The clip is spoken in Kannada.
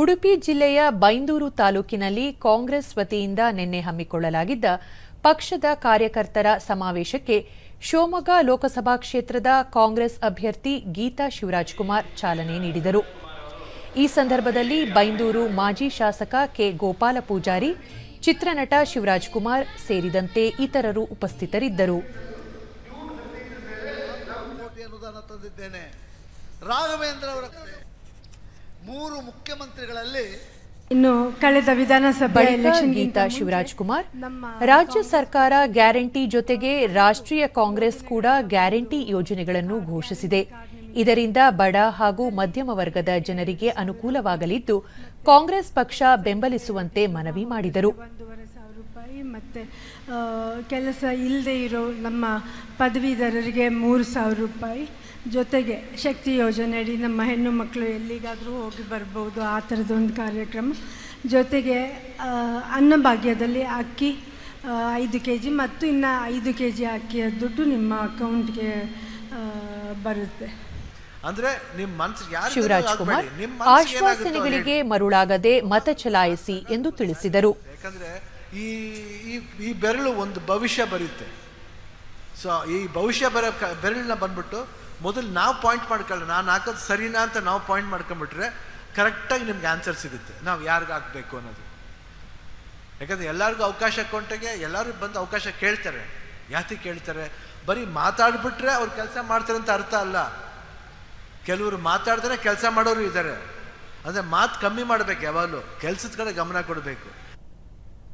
ಉಡುಪಿ ಜಿಲ್ಲೆಯ ಬೈಂದೂರು ತಾಲೂಕಿನಲ್ಲಿ ಕಾಂಗ್ರೆಸ್ ವತಿಯಿಂದ ನಿನ್ನೆ ಹಮ್ಮಿಕೊಳ್ಳಲಾಗಿದ್ದ ಪಕ್ಷದ ಕಾರ್ಯಕರ್ತರ ಸಮಾವೇಶಕ್ಕೆ ಶಿವಮೊಗ್ಗ ಲೋಕಸಭಾ ಕ್ಷೇತ್ರದ ಕಾಂಗ್ರೆಸ್ ಅಭ್ಯರ್ಥಿ ಗೀತಾ ಶಿವರಾಜ್ಕುಮಾರ್ ಚಾಲನೆ ನೀಡಿದರು. ಈ ಸಂದರ್ಭದಲ್ಲಿ ಬೈಂದೂರು ಮಾಜಿ ಶಾಸಕ ಕೆ ಗೋಪಾಲ ಪೂಜಾರಿ, ಚಿತ್ರನಟ ಶಿವರಾಜ್ಕುಮಾರ್ ಸೇರಿದಂತೆ ಇತರರು ಉಪಸ್ಥಿತರಿದ್ದರು. ಮೂರು ಮುಖ್ಯಮಂತ್ರಿಗಳಲ್ಲಿ ಇನ್ನು ಕಳೆದ ವಿಧಾನಸಭೆ ಗೀತಾ ಶಿವರಾಜ್ ಕುಮಾರ್ ರಾಜ್ಯ ಸರ್ಕಾರ ಗ್ಯಾರಂಟಿ ಜೊತೆಗೆ ರಾಷ್ಟ್ರೀಯ ಕಾಂಗ್ರೆಸ್ ಕೂಡ ಗ್ಯಾರಂಟಿ ಯೋಜನೆಗಳನ್ನು ಘೋಷಿಸಿದೆ. ಇದರಿಂದ ಬಡ ಹಾಗೂ ಮಧ್ಯಮ ವರ್ಗದ ಜನರಿಗೆ ಅನುಕೂಲವಾಗಲಿದ್ದು ಕಾಂಗ್ರೆಸ್ ಪಕ್ಷ ಬೆಂಬಲಿಸುವಂತೆ ಮನವಿ ಮಾಡಿದರು. ಮತ್ತು ಕೆಲಸ ಇಲ್ಲದೆ ಇರೋ ನಮ್ಮ ಪದವೀಧರರಿಗೆ ಮೂರು ಸಾವಿರ ರೂಪಾಯಿ. ಜೊತೆಗೆ ಶಕ್ತಿ ಯೋಜನೆಯಡಿ ನಮ್ಮ ಹೆಣ್ಣು ಮಕ್ಕಳು ಎಲ್ಲಿಗಾದರೂ ಹೋಗಿ ಬರ್ಬೋದು ಆ ಥರದೊಂದು ಕಾರ್ಯಕ್ರಮ. ಜೊತೆಗೆ ಅನ್ನಭಾಗ್ಯದಲ್ಲಿ ಅಕ್ಕಿ ಐದು ಕೆ ಜಿ ಮತ್ತು ಇನ್ನು ಐದು ಕೆ ಜಿ ಅಕ್ಕಿಯ ದುಡ್ಡು ನಿಮ್ಮ ಅಕೌಂಟ್ಗೆ ಬರುತ್ತೆ. ಅಂದ್ರೆ ನಿಮ್ಮ ಶಿವರಾಜ್ ಕುಮಾರ್ ಶಿವರಾಜ್ಕುಮಾರ್ ಆಶ್ವಾಸನೆಗಳಿಗೆ ಮರುಳಾಗದೆ ಮತ ಚಲಾಯಿಸಿ ಎಂದು ತಿಳಿಸಿದರು. ಯಾಕಂದ್ರೆ ಈ ಈ ಬೆರಳು ಒಂದು ಭವಿಷ್ಯ ಬರೆಯುತ್ತೆ ಸೊ ಈ ಭವಿಷ್ಯ ಬರೋ ಕ- ಬೆರಳನ್ನ ಬಂದ್ಬಿಟ್ಟು ಮೊದಲು ನಾವು ಪಾಯಿಂಟ್ ಮಾಡ್ಕೊಳ್ಳೋಣ. ನಾನು ಹಾಕೋದು ಸರಿನಾ ಅಂತ ನಾವು ಪಾಯಿಂಟ್ ಮಾಡ್ಕೊಂಬಿಟ್ರೆ ಕರೆಕ್ಟಾಗಿ ನಿಮ್ಗೆ ಆನ್ಸರ್ ಸಿಗುತ್ತೆ. ನಾವು ಯಾರಿಗೆ ಹಾಕಬೇಕು ಅನ್ನೋದು. ಯಾಕಂದರೆ ಎಲ್ಲರಿಗೂ ಅವಕಾಶ ಕೊಟ್ಟಾಗೆ ಎಲ್ಲರೂ ಬಂದು ಅವಕಾಶ ಕೇಳ್ತಾರೆ. ಯಾತಿ ಕೇಳ್ತಾರೆ? ಬರೀ ಮಾತಾಡ್ಬಿಟ್ರೆ ಅವ್ರು ಕೆಲಸ ಮಾಡ್ತಾರೆ ಅಂತ ಅರ್ಥ ಅಲ್ಲ. ಕೆಲವರು ಮಾತಾಡಿದ್ರೆ ಕೆಲಸ ಮಾಡೋರು ಇದ್ದಾರೆ ಅಂದರೆ ಮಾತು ಕಮ್ಮಿ ಮಾಡಬೇಕು ಯಾವಾಗಲೂ. ಕೆಲಸದ ಕಡೆ ಗಮನ ಕೊಡಬೇಕು.